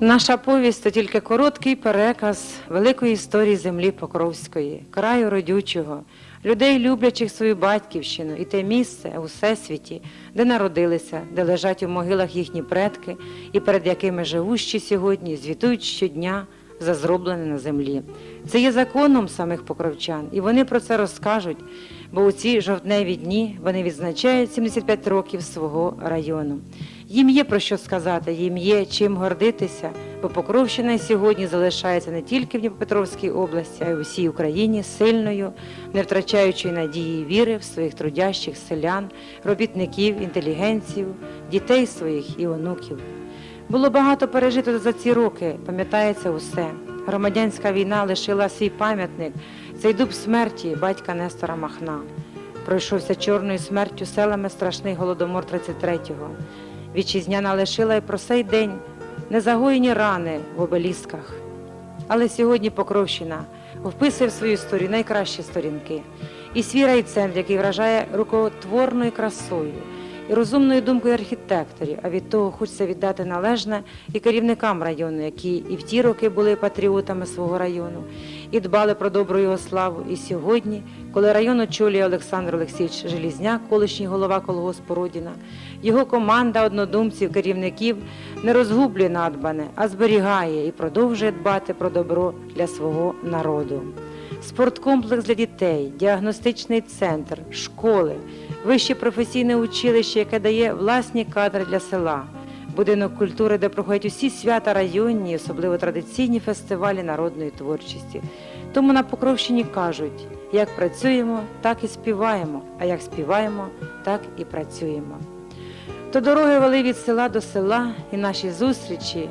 Наша повість то тільки короткий переказ великої історії землі Покровської, краю родючого, людей, люблячих свою батьківщину і те місце у всесвіті, де народилися, де лежать у могилах їхні предки, і перед якими живущі сьогодні звітують щодня за зроблене на землі. Це є законом самих покровчан, і вони про це розкажуть, бо у ці жовтневі дні вони відзначають 75 років свого району. Їм є про що сказати, їм є чим гордитися, бо Покровщина сьогодні залишається не тільки в Дніпропетровській області, а й у всій Україні сильною, не втрачаючи надії і віри в своїх трудящих селян, робітників, інтелігенців, дітей своїх і онуків. Було багато пережито за ці роки, пам'ятається усе. Громадянська війна лишила свій пам'ятник, цей дуб смерті батька Нестора Махна. Пройшовся чорною смертю селами страшний голодомор 33-го. Вітчизняна лишила й про сей день незагоєні рани в обелісках. Але сьогодні Покровщина вписує в свою історію найкращі сторінки. І свій райцентр, який вражає рукотворною красою і розумною думкою архітекторів, а від того хочеться віддати належне і керівникам району, які і в ті роки були патріотами свого району, і дбали про добру його славу. І сьогодні, коли район очолює Олександр Олексійович Желізняк, колишній голова колгоспу Родіна, його команда однодумців, керівників не розгублює надбане, а зберігає і продовжує дбати про добро для свого народу. Спорткомплекс для дітей, діагностичний центр, школи, вище професійне училище, яке дає власні кадри для села, будинок культури, де проходять усі свята районні, особливо традиційні фестивалі народної творчості. Тому на Покровщині кажуть: як працюємо, так і співаємо, а як співаємо, так і працюємо. То дороги вели від села до села, і наші зустрічі,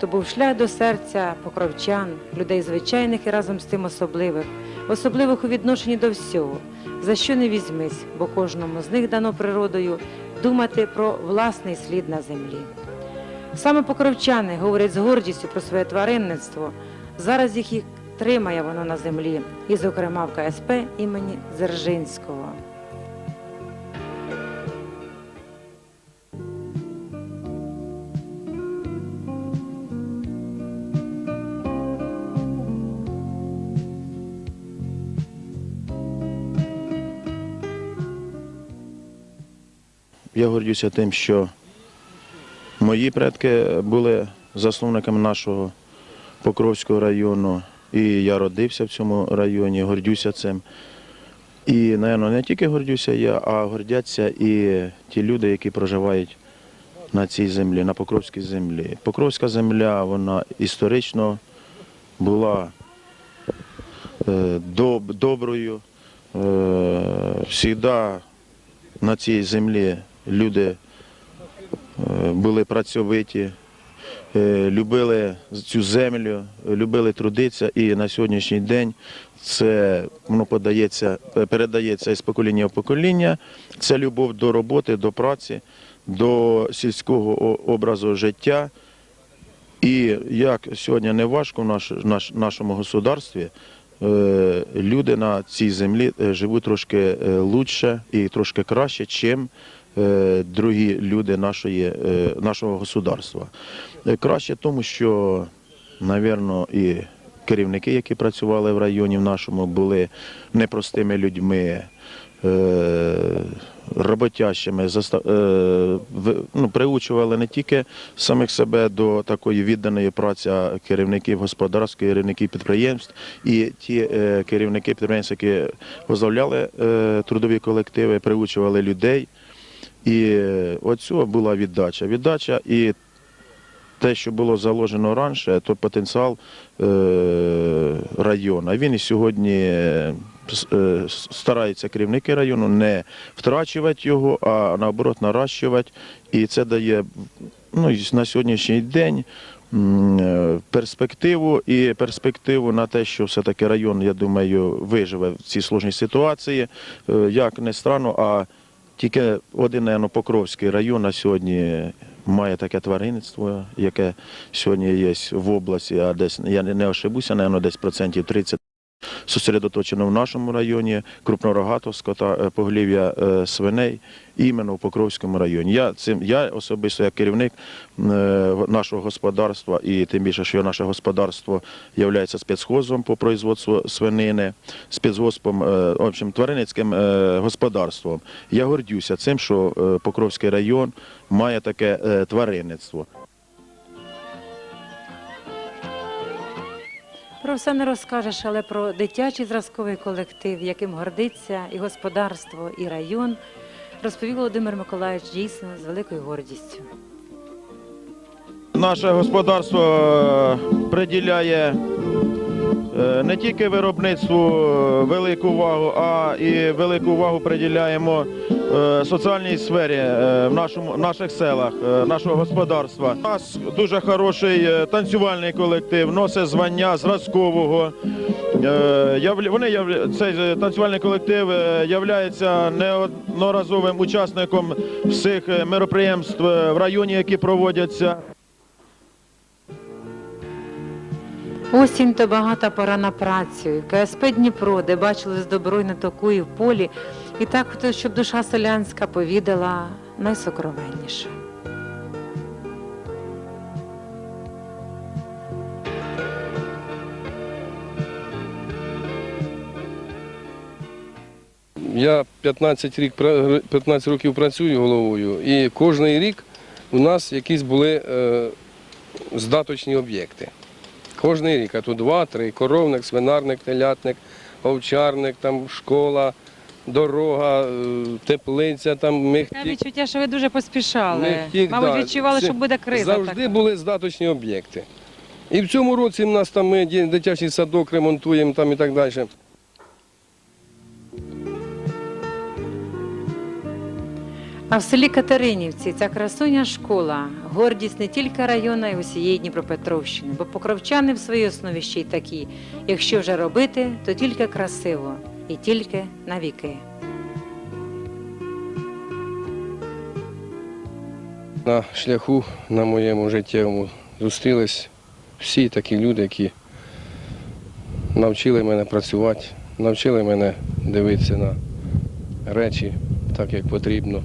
то був шлях до серця покровчан, людей звичайних і разом з тим особливих, особливих у відношенні до всього, за що не візьмись, бо кожному з них дано природою думати про власний слід на землі. Саме покровчани говорять з гордістю про своє тваринництво. Зараз їх і тримає воно на землі, і, зокрема, в КСП імені Дзержинського. Я гордюся тим, що мої предки були засновниками нашого Покровського району, і я родився в цьому районі, гордюся цим. І, напевно, не тільки гордюся я, а гордяться і ті люди, які проживають на цій землі, на Покровській землі. Покровська земля, вона історично була е, доброю. Завжди на цій землі люди е, були працьовиті, е, любили цю землю, любили трудитися, і на сьогоднішній день це воно подається, передається із покоління в покоління. Це любов до роботи, до праці, до сільського образу життя. І як сьогодні не важко в наш, наш, нашому государстві, е, люди на цій землі живуть трошки лучше і трошки краще, чим другі люди нашої, е, нашого государства. Е, Краще тому, що, напевно, і керівники, які працювали в районі в нашому, були непростими людьми. е, Роботящими е, ну, приучували не тільки самих себе до такої відданої праці керівників господарств, керівників підприємств і ті е, керівники підприємств, які возглавляли е, трудові колективи, приучували людей. І цього була віддача. Віддача і те, що було заложено раніше, то потенціал е, району. Він і сьогодні е, е, стараються керівники району не втрачувати його, а наоборот наращувати. І це дає ну, на сьогоднішній день перспективу і перспективу на те, що все-таки район, я думаю, виживе в цій сложній ситуації. Як не странно, а тільки один, наверно, Покровський район на сьогодні має таке тваринництво, яке сьогодні є в області, а десь, я не- ошибуся, наверно, десь процентів 30 зосередоточено в нашому районі, крупнорогатого скота, е, поголів'я е, свиней, іменно в Покровському районі. Я цим я особисто як керівник е, нашого господарства, і тим більше, що наше господарство є спецхозом по производству свинини, спецгоспом, в общем, тваринницьким господарством. Я гордюся цим, що Покровський район має таке тваринництво. Про все не розкажеш, але про дитячий зразковий колектив, яким гордиться і господарство, і район, розповів Володимир Миколаївич дійсно з великою гордістю. Наше господарство е, приділяє не тільки виробництву е, велику увагу, а і велику увагу приділяємо е, соціальній сфері е, в нашому, наших селах, е, нашого господарства. У нас дуже хороший е, танцювальний колектив, носить звання зразкового. Е, Вони цей е, танцювальний колектив е, являється неодноразовим учасником всіх е, мероприємств е, в районі, які проводяться. Осінь то багата пора на працю. КСП Дніпро, де бачилось добро й на і в полі, і так, хто- щоб душа селянська повідала найсокровенніше. Я 15, рік, 15 років працюю головою, і кожен рік у нас якісь були е, здаточні об'єкти. Кожний рік, а тут два-три, коровник, свинарник, телятник, овчарник, там школа, дорога, е, теплиця, там мехтік. відчуття, що ви дуже поспішали. Мехтік, Мабуть, да. відчували, що буде криза. Завжди така. були здаточні об'єкти. І в цьому році в нас там ми дитячий садок ремонтуємо там і так далі. А в селі Катеринівці ця красуня школа гордість не тільки району, а й усієї Дніпропетровщини, бо покровчани в своїй основі ще й такі. Якщо вже робити, то тільки красиво і тільки на віки. На шляху на моєму життєвому зустрілись всі такі люди, які навчили мене працювати, навчили мене дивитися на речі так, як потрібно.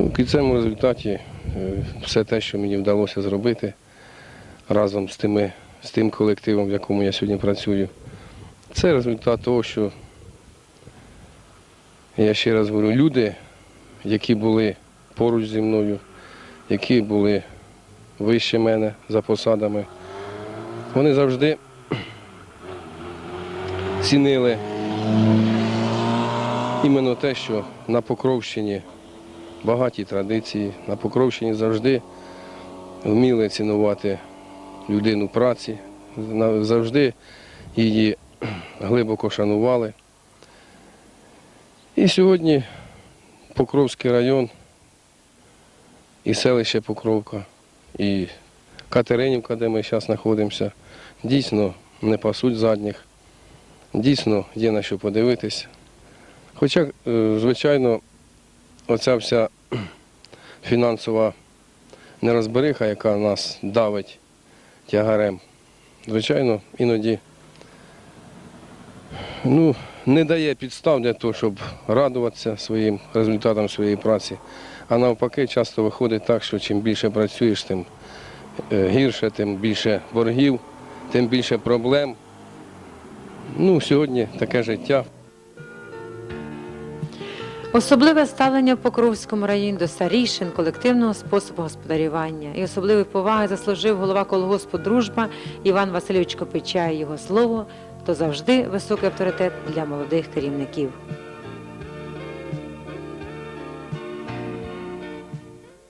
В кінцевому результаті е, все те, що мені вдалося зробити разом з, тими, з тим колективом, в якому я сьогодні працюю, це результат того, що я ще раз говорю, люди, які були поруч зі мною, які були вище мене за посадами. Вони завжди цінили іменно те, що на Покровщині багаті традиції, на Покровщині завжди вміли цінувати людину праці, завжди її глибоко шанували. І сьогодні Покровський район і селище Покровка, і Катеринівка, де ми зараз знаходимося, дійсно не пасуть задніх, дійсно є на що подивитися. Хоча, е, звичайно, оця вся фінансова нерозбериха, яка нас давить тягарем, звичайно, іноді ну, не дає підстав для того, щоб радуватися своїм результатам своєї праці. А навпаки, часто виходить так, що чим більше працюєш, тим е, гірше, тим більше боргів, тим більше проблем. Ну, сьогодні таке життя. Особливе ставлення в Покровському районі до старішин, колективного способу господарювання і особливої поваги заслужив голова колгоспу Дружба Іван Васильович Копичай. Його слово то завжди високий авторитет для молодих керівників.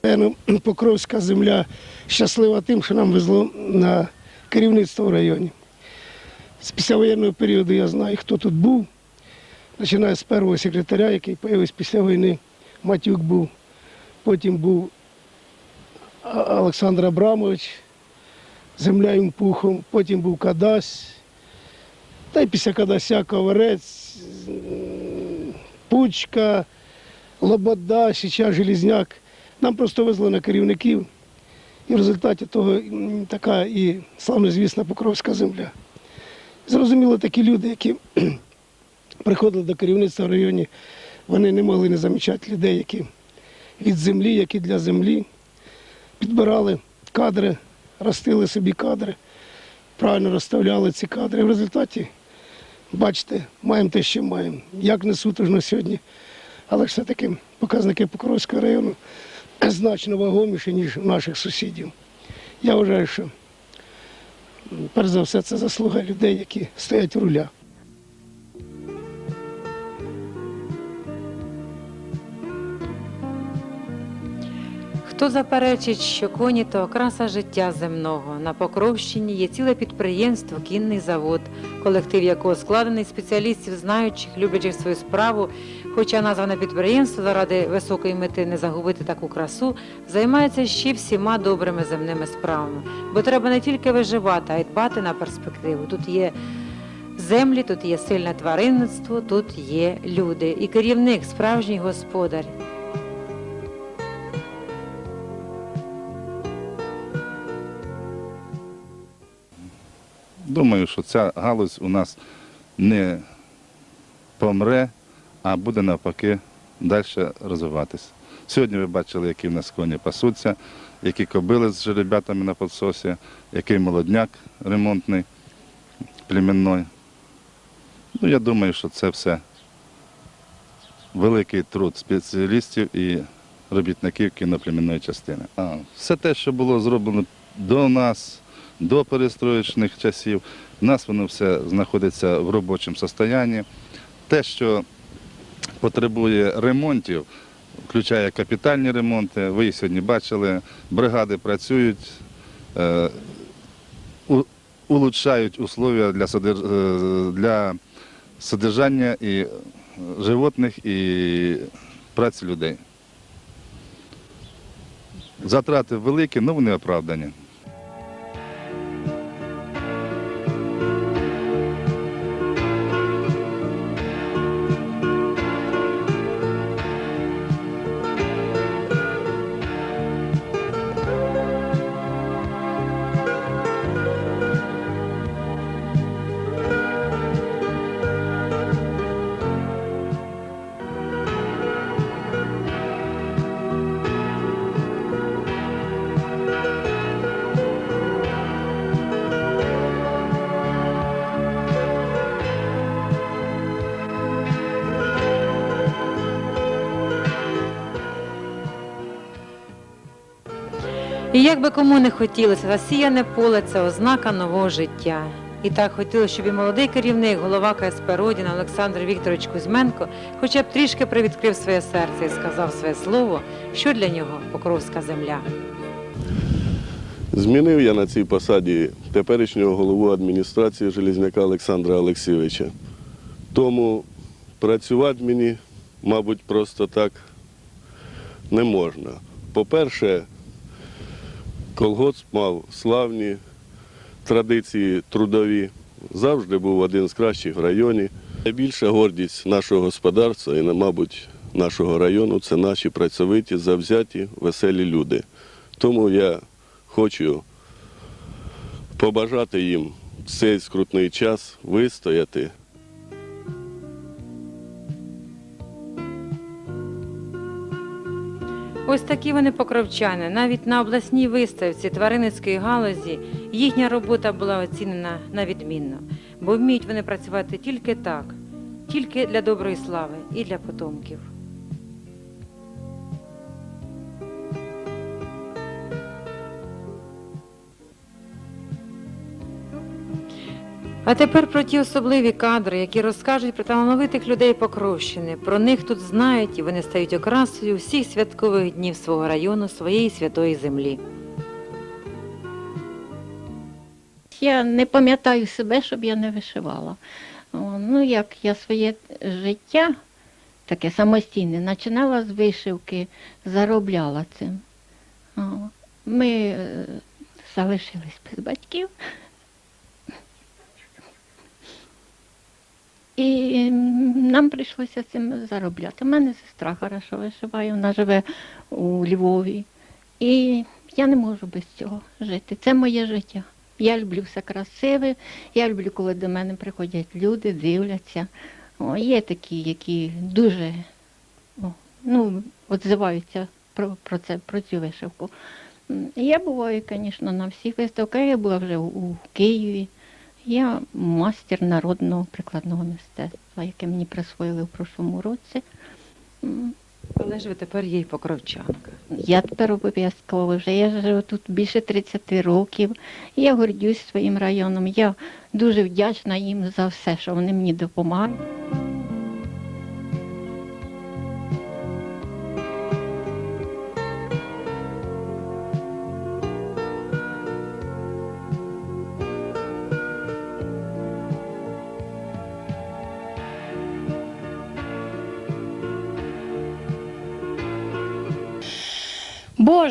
Покровська земля щаслива тим, що нам везло на керівництво в районі. З післявоєнного періоду я знаю, хто тут був. Починаю з першого секретаря, який з'явився після війни, Матюк був. Потім був Олександр Абрамович, земля їм пухом, потім був Кадась. Та й після Кадася Коварець, Пучка, Лобода, Січа, Желізняк. Нам просто везло на керівників. І в результаті того така і славнозвісна Покровська земля. Зрозуміло, такі люди, які приходили до керівництва в районі, вони не могли не замічати людей, які від землі, які для землі, підбирали кадри, ростили собі кадри, правильно розставляли ці кадри. В результаті, бачите, маємо те, що маємо. Як не сутужно сьогодні, але все-таки показники Покровського району значно вагоміші, ніж наших сусідів. Я вважаю, що перш за все це заслуга людей, які стоять у рулях. Хто заперечить, що коні то окраса життя земного. На Покровщині є ціле підприємство, кінний завод, колектив якого складений спеціалістів, знаючих, люблячих свою справу. Хоча назване підприємство заради високої мети не загубити таку красу, займається ще всіма добрими земними справами. Бо треба не тільки виживати, а й дбати на перспективу. Тут є землі, тут є сильне тваринництво, тут є люди. І керівник, справжній господар. Думаю, що ця галузь у нас не помре, а буде навпаки далі розвиватися. Сьогодні ви бачили, які в нас коні пасуться, які кобили з жеребятами на підсосі, який молодняк ремонтний, племінний. Ну, я думаю, що це все великий труд спеціалістів і робітників кіноплемінної частини. А все те, що було зроблено до нас, до перестроєчних часів, у нас воно все знаходиться в робочому стані. Те, що потребує ремонтів, включає капітальні ремонти. Ви їх сьогодні бачили, бригади працюють, е, улучшають условия е, для содержання і животних, і праці людей. Затрати великі, але вони оправдані. І як би кому не хотілося, засіяне поле це ознака нового життя. І так хотілося, щоб і молодий керівник, голова КСП Родіна Олександр Вікторович Кузьменко хоча б трішки привідкрив своє серце і сказав своє слово, що для нього Покровська земля. Змінив я на цій посаді теперішнього голову адміністрації Желізняка Олександра Олексійовича. Тому працювати мені, мабуть, просто так не можна. По-перше, колгосп мав славні традиції трудові, завжди був один з кращих в районі. Найбільша гордість нашого господарства і, мабуть, нашого району це наші працьовиті, завзяті, веселі люди. Тому я хочу побажати їм цей скрутний час вистояти. Ось такі вони покровчани. Навіть на обласній виставці тваринницької галузі їхня робота була оцінена на відмінно, бо вміють вони працювати тільки так, тільки для доброї слави і для потомків. А тепер про ті особливі кадри, які розкажуть про талановитих людей Покровщини. Про них тут знають і вони стають окрасою всіх святкових днів свого району, своєї святої землі. Я не пам'ятаю себе, щоб я не вишивала. Ну, як я своє життя таке самостійне починала з вишивки, заробляла цим. Ми е, залишились без батьків. І нам прийшлося цим заробляти. У мене сестра хорошо вишиває, вона живе у Львові. І я не можу без цього жити. Це моє життя. Я люблю все красиве, я люблю, коли до мене приходять люди, дивляться. О, є такі, які дуже о, ну, відзиваються про, про це, про цю вишивку. Я буваю, звісно, на всіх виставках. Я була вже у, Києві. Я мастер народного прикладного мистецтва, яке мені присвоїли в прошлому році. Але ж ви тепер є покровчанка. Я тепер обов'язково вже. Я живу тут більше 30 років. Я гордюсь своїм районом. Я дуже вдячна їм за все, що вони мені допомагають.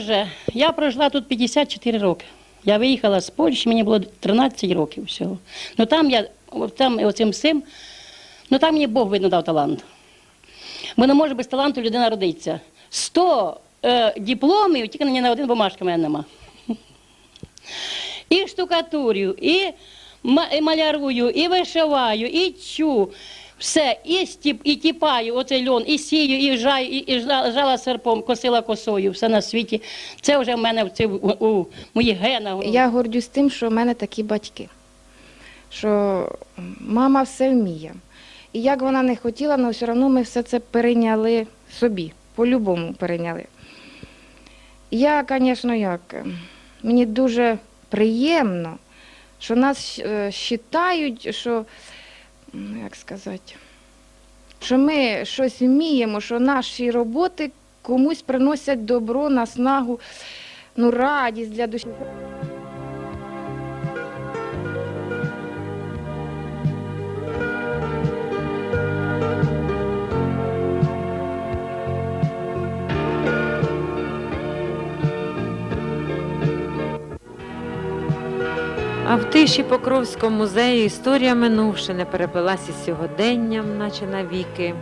Боже, я прожила тут 54 роки. Я виїхала з Польщі, мені було 13 років всього. Ну там я там оцим всім, ну там мені Бог видно дав талант. Бо не може без таланту людина родиться. 100 е, дипломів, тільки ні на один бумажки в мене нема. І штукатурю, і малярую, і вишиваю, і чу. Все, і стіп, і тіпаю оцей льон, і сію, і жаю, і, і жала, серпом, косила косою, все на світі. Це вже в мене в, це, у, у моїх генах. Я гордюсь тим, що в мене такі батьки, що мама все вміє. І як вона не хотіла, але все одно ми все це перейняли собі, по-любому перейняли. Я, звісно, як, е, мені дуже приємно, що нас вважають, що, м, як сказати, що ми щось вміємо, що наші роботи комусь приносять добро, наснагу, ну, радість для душі. А в тиші Покровського музею історія минувши переплилася із сьогоденням, наче навіки.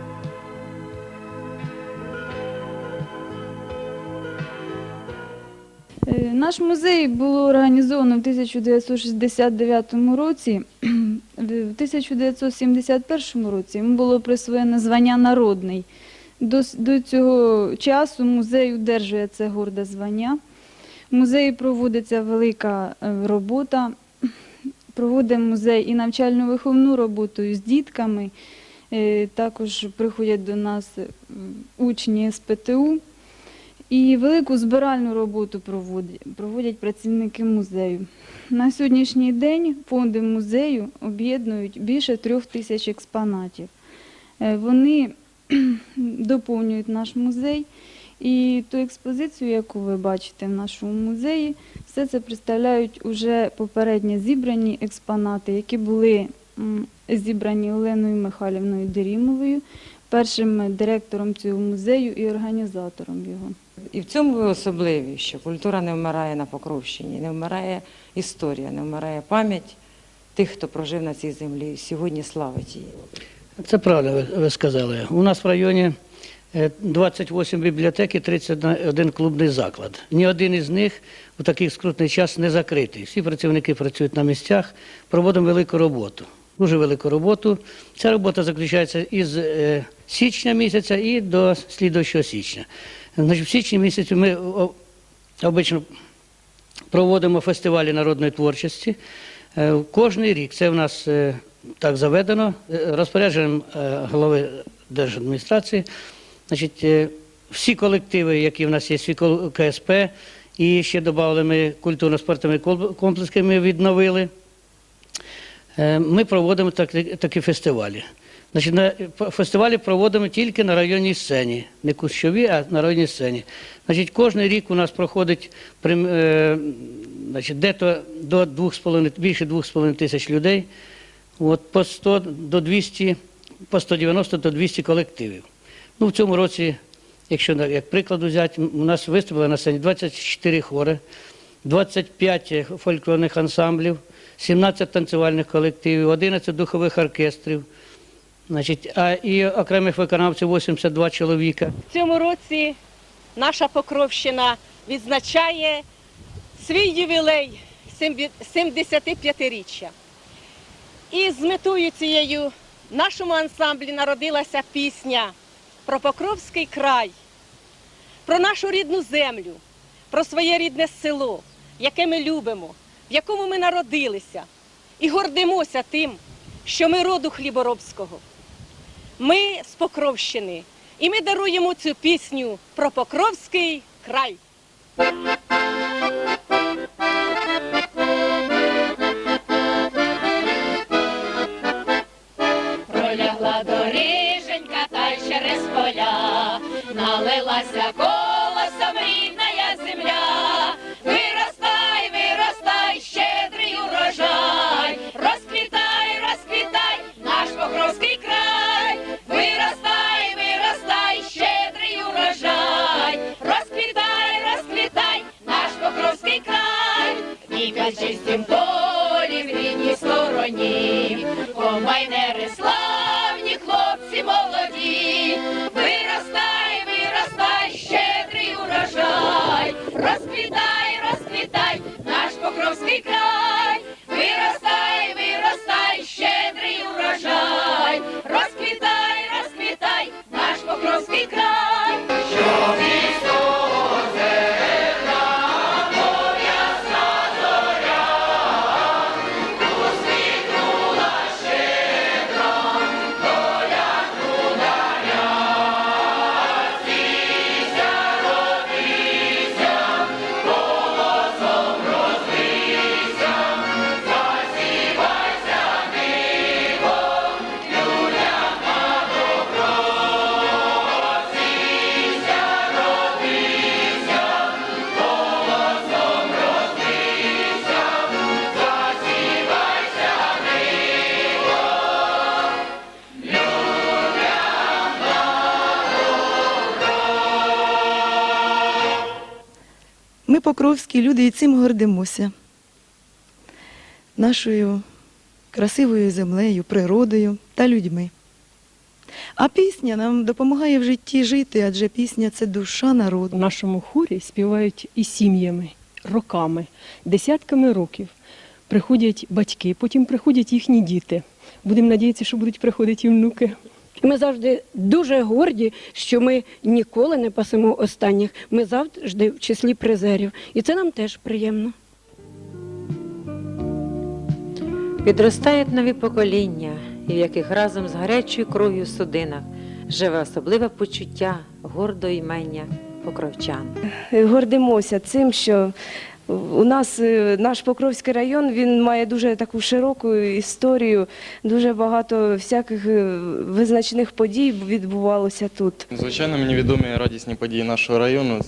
Е, Наш музей було організовано в 1969 році. В 1971 році йому було присвоєно звання народний. До, до цього часу музей удержує це горде звання. В музеї проводиться велика е, робота. Проводить музей і навчально-виховну роботу з дітками. Е, Також приходять до нас е, учні з ПТУ. І велику збиральну роботу проводять, проводять працівники музею. На сьогоднішній день фонди музею об'єднують більше трьох тисяч експонатів. Е, Вони доповнюють наш музей. І ту експозицію, яку ви бачите в нашому музеї, все це представляють уже попередньо зібрані експонати, які були зібрані Оленою Михайлівною Дерімовою, першим директором цього музею і організатором його. І в цьому ви особливі, що культура не вмирає на Покровщині, не вмирає історія, не вмирає пам'ять тих, хто прожив на цій землі, сьогодні славить її. Це правда, ви, сказали. У нас в районі 28 бібліотек і 31 клубний заклад. Ні один із них у такий скрутний час не закритий. Всі працівники працюють на місцях, проводимо велику роботу. Дуже велику роботу. Ця робота заключається із е, січня місяця і до слідуючого січня. Значить, в січні місяці ми обично проводимо фестивалі народної творчості. Е, Кожний рік це в нас е, так заведено е, розпорядженням е, голови держадміністрації. Значить, е, всі колективи, які в нас є, КСП, і ще додали ми культурно-спортивні кол- комплекси, ми відновили. Е, Ми проводимо такі, фестивалі. Значить, на фестивалі проводимо тільки на районній сцені, не кущові, а на районній сцені. Значить, кожен рік у нас проходить е, значить, дето до 2,5, більше 2,5 тисяч людей. От, по 100 до 200, по 190 до 200 колективів. Ну, в цьому році, якщо як приклад взяти, у нас виступили на сцені 24 хори, 25 фольклорних ансамблів, 17 танцювальних колективів, 11 духових оркестрів. Значить, а і окремих виконавців 82 чоловіка. В цьому році наша Покровщина відзначає свій ювілей 75-річчя. І з метою цією нашому ансамблі народилася пісня про Покровський край, про нашу рідну землю, про своє рідне село, яке ми любимо, в якому ми народилися, і гордимося тим, що ми роду хліборобського. Ми з Покровщини, і ми даруємо цю пісню про Покровський край. pasa con Покровський край, покровські люди і цим гордимося. Нашою красивою землею, природою та людьми. А пісня нам допомагає в житті жити, адже пісня це душа народу. У нашому хорі співають і сім'ями, роками, десятками років. Приходять батьки, потім приходять їхні діти. Будемо надіятися, що будуть приходити і внуки. Ми завжди дуже горді, що ми ніколи не пасемо останніх. Ми завжди в числі призерів. І це нам теж приємно. Підростають нові покоління, і в яких разом з гарячою кров'ю судинах живе особливе почуття гордого імення покровчан. гордимося цим, що у нас е, наш Покровський район він має дуже таку широку історію, дуже багато всяких е, визначених подій відбувалося тут. Звичайно, мені відомі радісні події нашого району.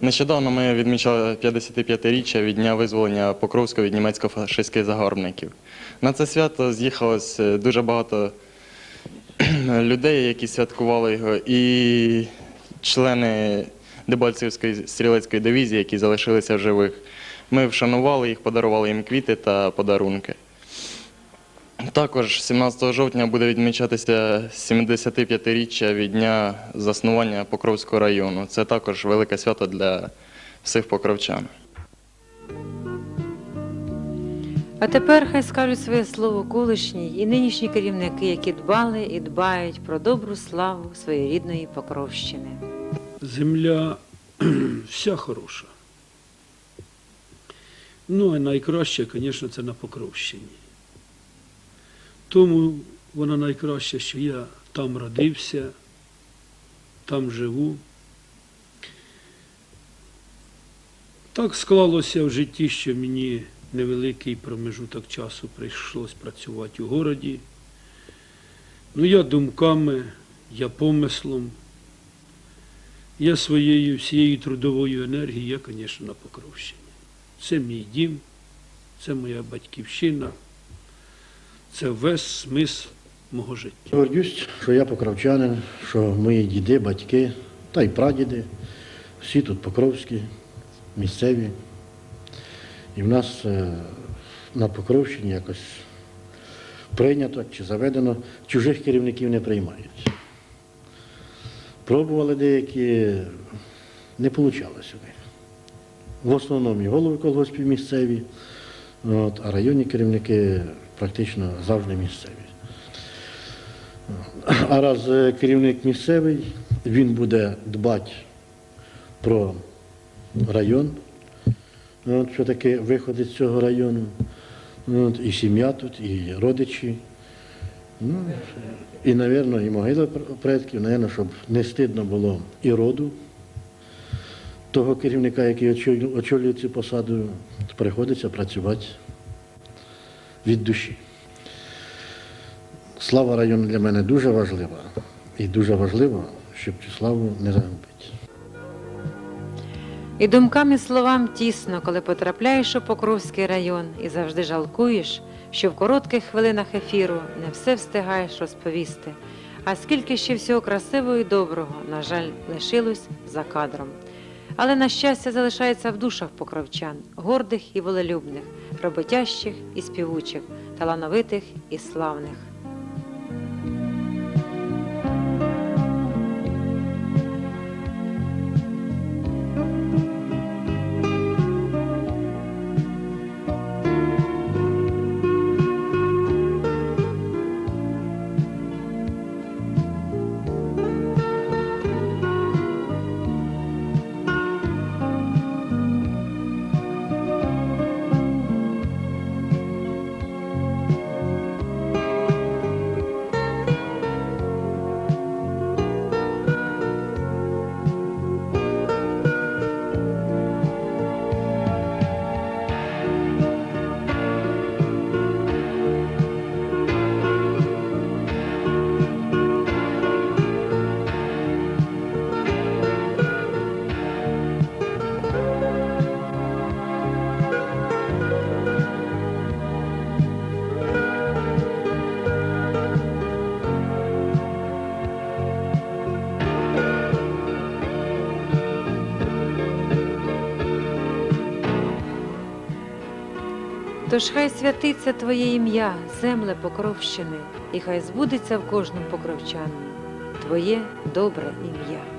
Нещодавно ми відмічали 55-річчя від дня визволення Покровського від німецько-фашистських загарбників. На це свято з'їхалось е, дуже багато людей, які святкували його, і члени Дебальцівської стрілецької дивізії, які залишилися в живих. Ми вшанували їх, подарували їм квіти та подарунки. Також 17 жовтня буде відмічатися 75-річчя від дня заснування Покровського району. Це також велике свято для всіх покровчан. А тепер хай скажуть своє слово колишні і нинішні керівники, які дбали і дбають про добру славу своєї рідної Покровщини. Земля вся хороша. Ну, а найкраще, звісно, це на Покровщині. Тому вона найкраще, що я там родився, там живу. Так склалося в житті, що мені невеликий промежуток часу прийшлось працювати у городі. Ну, я думками, я помислом, я своєю всією трудовою енергією, я, звісно, на Покровщині. Це мій дім, це моя батьківщина, це весь смисл мого життя. Гордюсь, що я покровчанин, що мої діди, батьки та й прадіди, всі тут покровські, місцеві. І в нас е, на Покровщині якось прийнято чи заведено, чужих керівників не приймають. Пробували деякі, не вийшло них. В основному і голови колгоспів місцеві, От, а районні керівники практично завжди місцеві. А раз е, керівник місцевий, він буде дбати про район, от, що таке виходить з цього району, от, і сім'я тут, і родичі. І, мабуть, і могила предків, мабуть, щоб не стидно було і роду того керівника, який очолює, цю посаду, приходиться працювати від душі. Слава району для мене дуже важлива. І дуже важливо, щоб цю славу не загубити. І думкам і словам тісно, коли потрапляєш у Покровський район і завжди жалкуєш, що в коротких хвилинах ефіру не все встигаєш розповісти. А скільки ще всього красивого і доброго, на жаль, лишилось за кадром. Але на щастя залишається в душах покровчан, гордих і волелюбних, роботящих і співучих, талановитих і славних. Тож хай святиться Твоє ім'я, земле Покровщини, і хай збудеться в кожному покровчану Твоє добре ім'я.